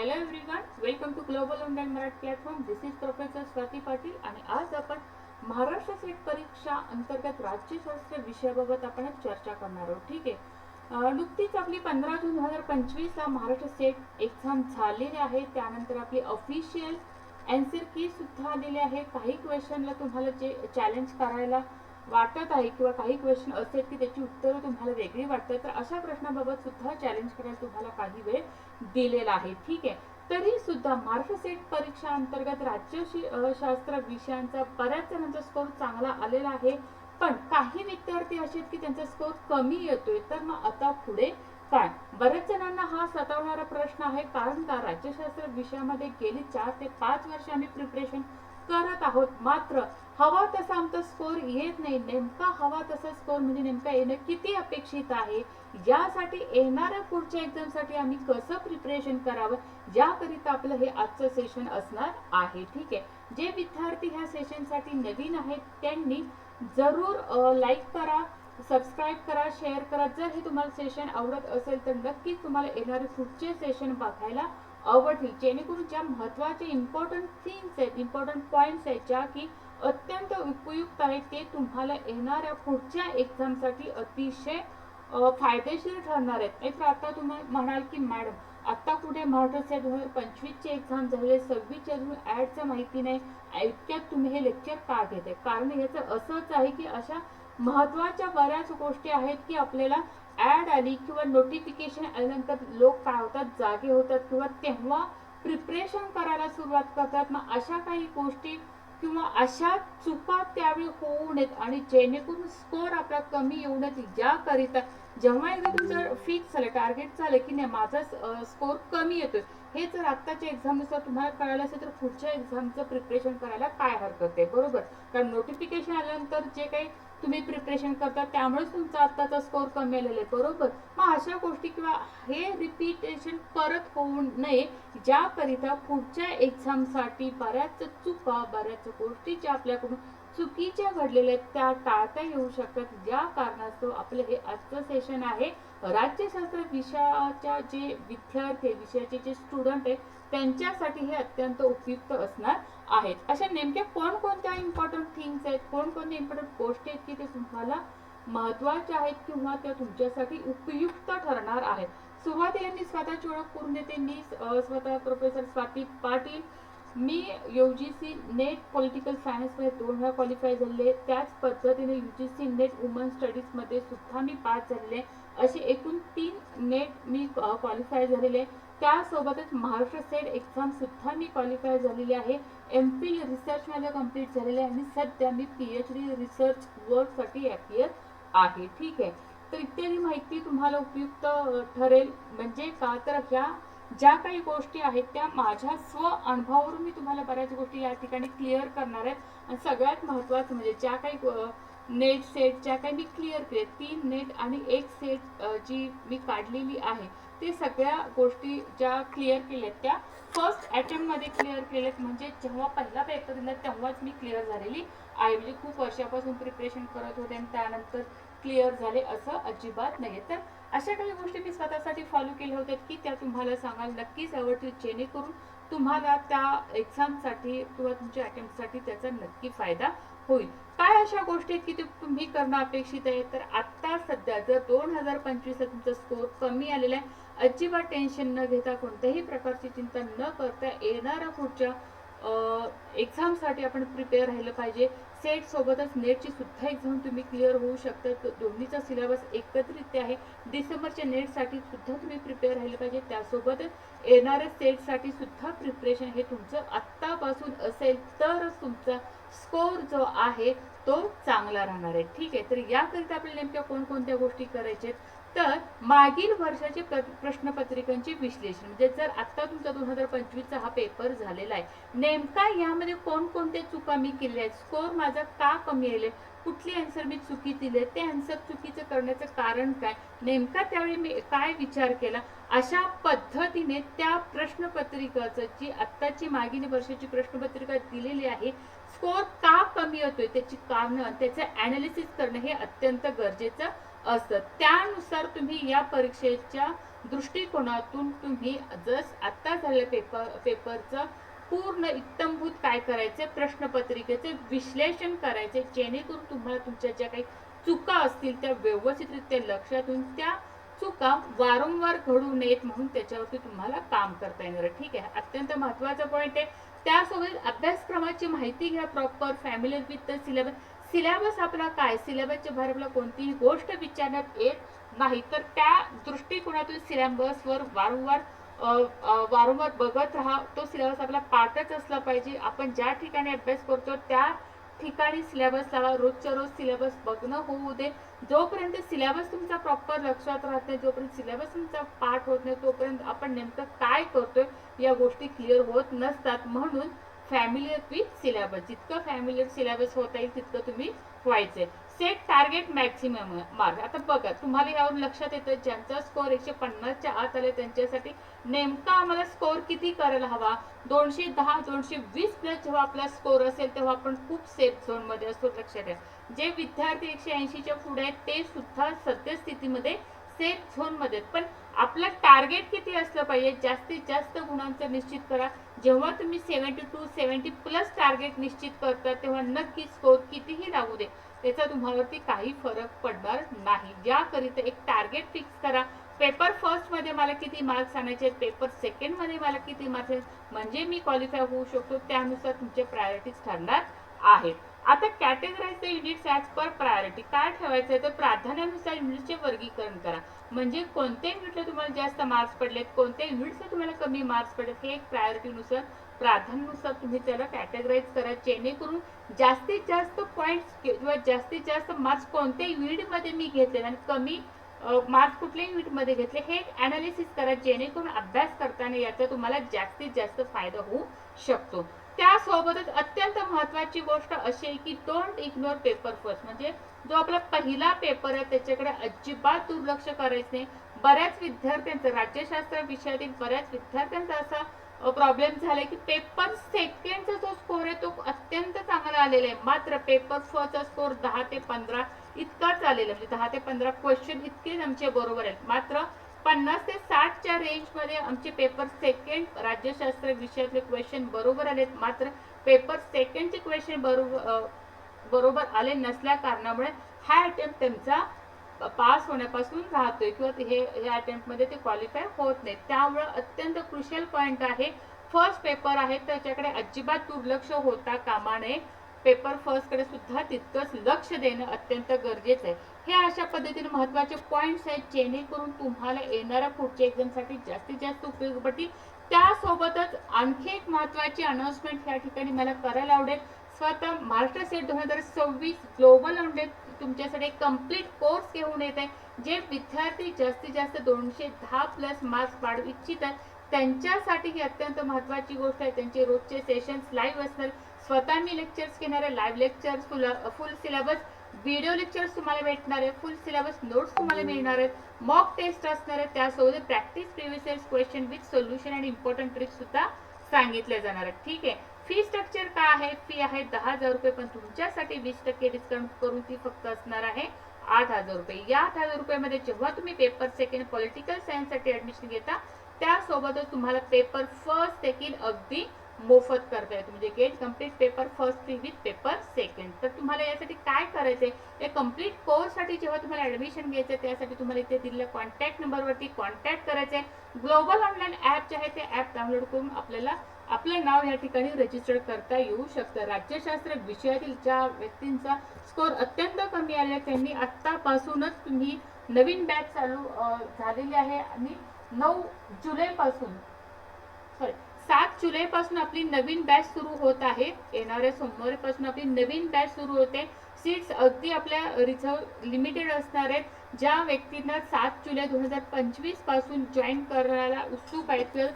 Hello everyone welcome to global online Marathi platform this is professor Swati Patil आणि आज आपण Maharashtra set परीक्षा अंतर्गत राज्यशास्त्र विषयाबाबत आपण चर्चा करणार आहोत. ठीक आहे? नुकतीच आपली पंधरा जून दोन हजार पंचवीसला महाराष्ट्र सेट एक्झाम झालेली आहे. त्यानंतर आपली ऑफिशियल अँसर की सुद्धा आलेली आहे. काही क्वेश्चनला तुम्हाला जे चॅलेंज करायला वाटत आहे किंवा काही क्वेश्चन असेल की त्याची उत्तरं तुम्हाला वेगळी वाटतात तर अशा प्रश्नाबाबत सुद्धा चॅलेंज करायला तुम्हाला काही वेळ दिलेला आहे. ठीक आहे? तरी सुद्धा महाराष्ट्र सेट परीक्षा अंतर्गत राज्यशास्त्र विषयांचा बऱ्याच जणांचा स्कोर चांगला आलेला आहे. पण काही विद्यार्थी असे आहेत की त्यांचा स्कोर कमी येतोय. तर मग आता पुढे काय? बऱ्याच जणांना हा सतावणारा प्रश्न आहे. कारण का? राज्यशास्त्र विषयामध्ये गेली चार ते पाच वर्ष आम्ही प्रिपरेशन करत आहोत. मात्र हवा तसा आमचा स्कोर येत नाही. नेमका हवा तसा स्कोर म्हणजे नेमका येणं किती अपेक्षित आहे? यासाठी येणाऱ्या पुढच्या एक्झामसाठी आम्ही कसं प्रिपरेशन करावं? याकरिता आपलं हे आजचं सेशन असणार आहे. ठीक आहे? जे विद्यार्थी ह्या सेशनसाठी नवीन आहेत त्यांनी जरूर लाईक करा सबस्क्राईब करा शेअर करा. जर हे तुम्हाला सेशन आवडत असेल तर नक्कीच तुम्हाला येणारे पुढचे सेशन बघायला आवडतील. जेणेकरून ज्या महत्त्वाचे इम्पॉर्टंट थिंग्स आहेत इम्पॉर्टंट पॉईंट्स आहेत ज्या की अत्यंत उपयुक्त आहे. ते तुम्हाला येणाऱ्या पुढच्या एक्झामसाठी अतिशय फायदेशीर ठरणार आहेत. नाहीतर आता तुम्ही म्हणाल की मॅडम आता कुठे महाराष्ट्र दोन हजार पंचवीसची एक्झाम झाले सव्वीसच्या अजून ॲडचं माहिती नाही. इतक्यात तुम्ही हे लेक्चर का घेते कारण याचं असंच आहे की अशा महत्त्वाच्या बऱ्याच गोष्टी आहेत की आपल्याला ॲड आली किंवा नोटिफिकेशन आल्यानंतर लोक काय होतात? जागे होतात किंवा तेव्हा प्रिपरेशन करायला सुरुवात करतात. मग अशा काही गोष्टी किंवा अशा चुका त्यावेळी होऊ नयेत आणि जेणेकरून स्कोअर आपला कमी येऊ नयेत याकरिता जेव्हा एकदा तुमचं फिक्स झालं टार्गेट झालं की नाही माझा स्कोअर कमी येतोय. हे जर आत्ताच्या एक्झामनुसार तुम्हाला कळालं असेल तर पुढच्या एक्झामचं प्रिपरेशन करायला काय हरकत आहे? बरोबर? कारण नोटिफिकेशन आल्यानंतर जे काही तुम्ही प्रिपरेशन करता त्यामुळेच तुमचा आत्ताचा स्कोर कमी आलेला आहे बरोबर? मग अशा गोष्टी किंवा हे रिपीटेशन परत होऊ नये ज्याकरिता पुढच्या एक्झामसाठी बऱ्याच चुका बऱ्याच गोष्टी ज्या आपल्याकडून चुकीच्या घडलेल्या आहेत त्या टाळता येऊ शकतात या कारणास्तव आपलं हे आजचं सेशन आहे. राज्यशास्त्र विषयाच्या जे विद्यार्थी विषयाचे जे स्टुडंट आहेत त्यांच्यासाठी हे अत्यंत उपयुक्त असणार आहेत. अशा नेमक्या कोणकोणत्या इम्पॉर्टंट थिंग्स आहेत कोणकोणत्या इम्पॉर्टंट गोष्टी आहेत की ते तुम्हाला महत्त्वाच्या आहेत किंवा त्या तुमच्यासाठी उपयुक्त ठरणार आहेत? सुरुवातीला मी स्वतःची ओळख करून देते. मी स्वतः प्रोफेसर स्वाती पाटील मी U G C NET political सायन्समध्ये दोन वेळा क्वालिफाय झाले. त्याच पद्धतीने U G C NET woman स्टडीजमध्ये सुद्धा मी पास झालेले असे एकूण तीन नेट मी क्वालिफाय झालेले. त्यासोबतच महाराष्ट्र सेट एक्झामसुद्धा मी क्वालिफाय झालेली आहे. एम फिल रिसर्च माझं कंप्लीट झालेलं आहे आणि सध्या मी पी एच डी रिसर्च वर्कसाठी ॲपियर आहे. ठीक आहे. तर इत्यादी माहिती तुम्हाला उपयुक्त ठरेल. म्हणजे का तर ह्या ज्या काही गोष्टी आहेत त्या माझ्या स्व अनुभवावरून मी तुम्हाला बऱ्याच गोष्टी या ठिकाणी क्लिअर करणार आहेत आणि सगळ्यात महत्त्वाचं म्हणजे ज्या काही नेट सेट ज्या काही मी क्लिअर केले तीन नेट आणि एक सेट जी मी काढलेली आहे ते सगळ्या गोष्टी ज्या क्लिअर केल्यात त्या फर्स्ट अटेम्प्टमध्ये क्लिअर केल्यात. म्हणजे जेव्हा पहिला पेपर दिला तेव्हाच मी क्लिअर झालेली. आहे म्हणजे खूप वर्षापासून प्रिपरेशन करत होते आणि त्यानंतर क्लिअर झाले असं अजिबात नाही तर अशा काही गोष्टी मी स्वतःसाठी फॉलो केल्या होत्या की त्या तुम्हाला सांगायला नक्कीच आवडतील जेणेकरून तुम्हाला त्या एक्झामसाठी किंवा तुमच्या अटेम्प्टसाठी त्याचा नक्की फायदा होईल. काय अशा गोष्टी आहेत की ते तुम्ही करणं अपेक्षित आहे? तर आत्ता सध्या जर दोन हजार पंचवीसला तुमचा स्कोर कमी आलेला आहे अजिबात टेन्शन न घेता कोणत्याही प्रकारची चिंता न करता येणाऱ्या पुढच्या एक्झामसाठी आपण प्रिपेअर राहिलं पाहिजे. सेट सोबतच नेटची सुद्धा एक्झाम तुम्ही क्लिअर होऊ शकता. तो दोन्हीचा सिलेबस एकत्रित आहे. डिसेंबरच्या नेटसाठी सुद्धा तुम्ही प्रिपेअर राहिलं पाहिजे. त्यासोबतच येणाऱ्या सेटसाठी सुद्धा प्रिपरेशन हे तुमचं आत्तापासून असेल तरच तुमचा स्कोर जो आहे तो चांगला राहणार आहे. ठीक आहे. तर याकरिता आपल्याला नेमक्या कोणकोणत्या गोष्टी करायच्या आहेत? तर मागील वर्षाचे प्र प्रश्नपत्रिकांचे विश्लेषण म्हणजे जर आता तुमचा दोन हजार पंचवीसचा हा पेपर झालेला आहे नेमका यामध्ये कोणकोणत्या चुका मी केल्या आहेत? स्कोर माझा का कमी आले कुठली आन्सर मी चुकी दिले ते आन्सर चुकीचं करण्याचं कारण काय? नेमका त्यावेळी मी काय विचार केला? अशा पद्धतीने त्या प्रश्नपत्रिकाचं जी आत्ताची मागील वर्षाची प्रश्नपत्रिका दिलेली आहे स्कोर का कमी होतोय? त्याची कारणं त्याचं अनालिसिस करणं हे अत्यंत गरजेचं असतं. त्यानुसार तुम्ही या परीक्षेच्या दृष्टिकोनातून तुम्ही जस आता झालं पेपर पेपरचं पूर्ण इत्तमभूत काय करायचे प्रश्नपत्रिकेचे विश्लेषण करायचे जेणेकरून तुम्हाला तुमच्या ज्या काही चुका असतील त्या व्यवस्थितरित्या लक्षात येऊन त्या चुका वारंवार घडू नयेत म्हणून त्याच्यावरती तुम्हाला काम करता येणार ठीक आहे? अत्यंत महत्त्वाचा पॉईंट आहे. त्यासोबत अभ्यासक्रमाची माहिती घ्या proper family with the syllabus syllabus आपला काय? सिलेबसच्या बाहेर आपला कोणतीही गोष्ट विचारण्यात येत नाही. तर त्या दृष्टिकोनातून सिलेबसवर वारंवार वारंवार बघत राहा. तो सिलेबस आपला पाठच असला पाहिजे. आपण ज्या ठिकाणी अभ्यास करतो त्या ठिकाणी सिलेबस लावा रोजच्या रोज सिलेबस बघणं होऊ दे. जोपर्यंत सिलेबस तुमचा प्रॉपर लक्षात राहत नाही जोपर्यंत सिलेबस तुमचा पाठ होत नाही तोपर्यंत आपण नेमकं काय करतोय या गोष्टी क्लिअर होत नसतात. म्हणून फॅमिलियर विथ सिलेबस जितकं फॅमिलियर सिलेबस होता येईल तितकं तुम्ही व्हायचंय. सेट टार्गेट मॅक्सिमम मार्क आता बघा तुम्हाला यावरून लक्षात येतं ज्यांचा स्कोअर एकशे पन्नासच्या आत आले त्यांच्यासाठी नेमका आम्हाला स्कोअर किती करायला हवा? दोनशे दहा दोनशे वीस प्लस जेव्हा आपला स्कोअर असेल तेव्हा आपण खूप सेफ झोनमध्ये असतो लक्षात घ्या जे विद्यार्थी एकशे ऐंशीच्या पुढे आहेत ते सुद्धा सद्यस्थितीमध्ये सेफ झोनमध्ये आहेत. पण आपलं टार्गेट किती असलं पाहिजे? जास्तीत जास्त गुणांचं निश्चित करा. जेव्हा तुम्ही seventy two seventy plus target निश्चित करता तेव्हा नक्की स्कोर कितीही लागू दे. त्याचा तुम्हावरती काही फरक पडणार नाही. ज्याकरिता एक टार्गेट फिक्स करा. पेपर फर्स्टमध्ये मला किती मार्क्स आणायचे आहेत? पेपर सेकंडमध्ये मला किती मार्क्स म्हणजे मी क्वालिफाय होऊ शकतो. त्यानुसार तुमचे प्रायोरिटीज ठरणार आहेत आता categorise the units as per priority काय ठेवायचं आहे तर प्राधान्यानुसार युनिटचे वर्गीकरण करा. म्हणजे कोणत्या युनिटला तुम्हाला जास्त मार्क्स पडलेत? कोणत्या युनिट्सला तुम्हाला कमी मार्क्स पडलेत? हे एक प्रायोरिटीनुसार प्राधान्यानुसार तुम्ही त्याला कॅटेगराईज करा. जेणेकरून जास्तीत जास्त पॉईंट्स किंवा जास्तीत जास्त मार्क्स कोणत्या युनिटमध्ये मी घेतले आणि कमी मार्क्स कुठल्या युनिटमध्ये घेतले हे एक अनालिसिस करा. जेणेकरून अभ्यास करताना याचा तुम्हाला जास्तीत जास्त फायदा होऊ शकतो. त्यासोबतच अत्यंत महत्वाची गोष्ट अशी आहे की डोंट इग्नोर पेपर फर्स्ट म्हणजे जो आपला पहिला पेपर आहे त्याच्याकडे अजिबात दुर्लक्ष करायचं नाही. बऱ्याच विद्यार्थ्यांचं राज्यशास्त्र विषयातील बऱ्याच विद्यार्थ्यांचा असा प्रॉब्लेम झालाय की पेपर सेकंडचा जो स्कोर आहे तो अत्यंत चांगला आलेला आहे. मात्र पेपर फर्स्टचा स्कोर दहा ते पंधरा इतकाच आलेला म्हणजे दहा ते पंधरा क्वेश्चन इतकेच आमचे बरोबर आहेत. मात्र पन्नास ते साठच्या रेंजमध्ये आमचे पेपर सेकंड राज्यशास्त्र विषयातले क्वेश्चन बरोबर आलेत. मात्र पेपर सेकंडचे क्वेश्चन बरोबर बरोबर आले नसल्या कारणामुळे हा अटेम्प्ट त्यांचा पास होण्यापासून राहतोय किंवा हे ह्या अटेम्प्टमध्ये ते क्वालिफाय होत नाही त्यामुळे अत्यंत क्रुशियल पॉईंट आहे. फर्स्ट पेपर आहे त्याच्याकडे अजिबात दुर्लक्ष होता कामा नये. पेपर फर्स्टकडे सुद्धा तितकंच लक्ष देणं अत्यंत गरजेचं आहे. हे अशा पद्धतीने महत्त्वाचे पॉइंट्स आहेत जेणेकरून तुम्हाला येणाऱ्या पुढच्या एक्झामसाठी जास्तीत जास्त उपयोग पडतील. त्यासोबतच आणखी एक महत्वाची अनाउन्समेंट या ठिकाणी मला करायला आवडेल. स्वतः महाराष्ट्र सेट दोन हजार सव्वीस ग्लोबल ऑनलाईन तुमच्यासाठी कंप्लीट कोर्स घेऊन येत आहे जे विद्यार्थी जास्तीत जास्त दोनशे दहा प्लस मार्क्स वाढवू इच्छितात त्यांच्यासाठी ही अत्यंत महत्वाची गोष्ट आहे. त्यांचे रोजचे सेशन्स लाईव्ह असणार. स्वतः मी लेक्चर्स घेणारे live lectures full full syllabus video lectures तुम्हाला भेटणार आहे फुल सिलेबस नोट्स तुम्हाला मिळणार आहेत. मॉक टेस्ट असणार आहेत त्यासोबत practice previous question with solution आणि इम्पॉर्टंट ट्रिक्स सुद्धा सांगितल्या जाणार आहेत. ठीक आहे? फी स्ट्रक्चर काय आहे? फी आहे दहा हजार रुपये पण तुमच्यासाठी वीस टक्के डिस्काउंट करून ती फक्त असणार आहे आठ हजार रुपये. या आठ हजार रुपयामध्ये जेव्हा तुम्ही पेपर सेकंड पॉलिटिकल सायन्ससाठी ॲडमिशन घेता त्यासोबतच तुम्हाला पेपर फर्स्ट देखील अगदी मोफत करता येतो म्हणजे get complete paper first free with paper second तर तुम्हाला यासाठी काय करायचं आहे या कंप्लीट कोर्ससाठी जेव्हा तुम्हाला ॲडमिशन घ्यायचं आहे त्यासाठी तुम्हाला इथे दिलेल्या कॉन्टॅक्ट नंबरवरती कॉन्टॅक्ट करायचं आहे ग्लोबल ऑनलाईन ॲप जे आहे ते ॲप डाउनलोड करून आपल्याला आपलं नाव या ठिकाणी रजिस्टर करता येऊ शकतं. राज्यशास्त्र विषयातील ज्या व्यक्तींचा स्कोर अत्यंत कमी आले त्यांनी आत्तापासूनच तुम्ही नवीन बॅच चालू झालेली आहे. आणि नऊ जुलैपासून सॉरी सात जुलैपासून आपली नवीन बॅच सुरू होत आहे. येणाऱ्या सोमवारपासून आपली नवीन बॅच सुरू होते. सीट्स अगदी आपल्या रिझर्व लिमिटेड असणार आहेत. ज्या व्यक्तींना सात जुलै दोन हजार पंचवीसपासून जॉईन करायला उत्सुक आहेत किंवा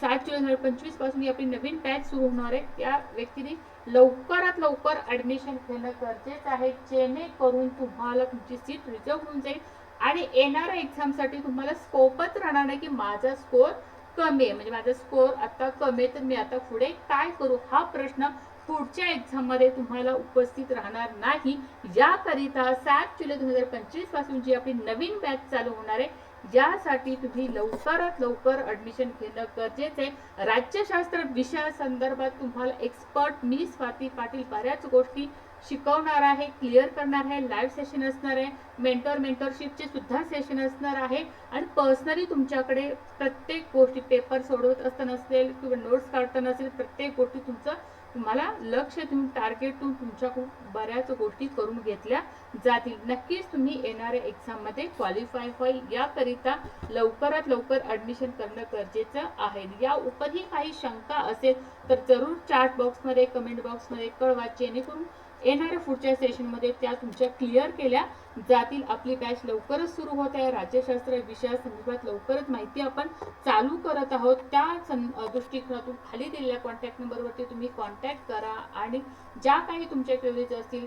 सात जुलै दोन हजार पंचवीसपासून ही आपली नवीन बॅच सुरू होणार आहे. त्या व्यक्तीने लवकरात लवकर ऍडमिशन घेणं गरजेचं आहे. जेणेकरून तुम्हाला तुमची सीट रिझर्व होऊन जाईल. आणि येणाऱ्या एक्झामसाठी तुम्हाला स्कोपच राहणार नाही की माझा स्कोर कमी आहे म्हणजे माझा स्कोअर आता कमी आहे तर मी आता पुढे काय करू? हा प्रश्न पुढच्या एक्झाममध्ये तुम्हाला उपस्थित राहणार नाही. याकरिता सात जुलै दोन हजार पंचवीसपासून जी आपली नवीन बॅच चालू होणार आहे ज्यासाठी तुम्ही लवकरात लवकर ऍडमिशन घेणं गरजेचं आहे. राज्यशास्त्र विषयासंदर्भात तुम्हाला एक्सपर्ट मी स्वाती पाटील बऱ्याच गोष्टी शिकवणार आहे क्लिअर करणार आहे लाईव्ह सेशन असणार आहे मेंटर मेंटरशिपचे सुद्धा सेशन असणार आहे. आणि पर्सनली तुमच्याकडे प्रत्येक गोष्टी पेपर सोडवत असताना असेल किंवा नोट्स काढताना असेल प्रत्येक गोष्टी तुमचं तुम्हाला लक्ष देऊन टार्गेट देऊन तुमच्याकडून बऱ्याच गोष्टी करून घेतल्या जातील. नक्कीच तुम्ही येणाऱ्या एक्झाममध्ये क्वालिफाय होईल याकरिता लवकरात लवकर ऍडमिशन करणं गरजेचं आहे. या उपरही काही शंका असेल तर जरूर चॅट बॉक्समध्ये कमेंट बॉक्समध्ये कळवा. जेणेकरून येणाऱ्या पुढच्या सेशनमध्ये त्या तुमच्या क्लिअर केल्या जातील. आपली बॅच लवकरच सुरू होत आहे. राज्यशास्त्र विषयासंदर्भात लवकरच माहिती आपण चालू करत आहोत. त्या सं दृष्टिकोनातून खाली दिलेल्या कॉन्टॅक्ट नंबरवरती तुम्ही कॉन्टॅक्ट करा आणि ज्या काही तुमच्या क्वेरीज असतील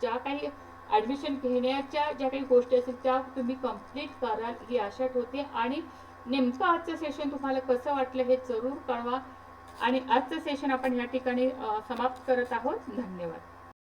ज्या काही ॲडमिशन घेण्याच्या ज्या काही गोष्टी असतील त्या तुम्ही कंप्लीट कराल ही आशा ठेवते. आणि नेमकं आजचं सेशन तुम्हाला कसं वाटलं हे जरूर कळवा. आणि आजचं सेशन आपण या ठिकाणी समाप्त करत आहोत. धन्यवाद.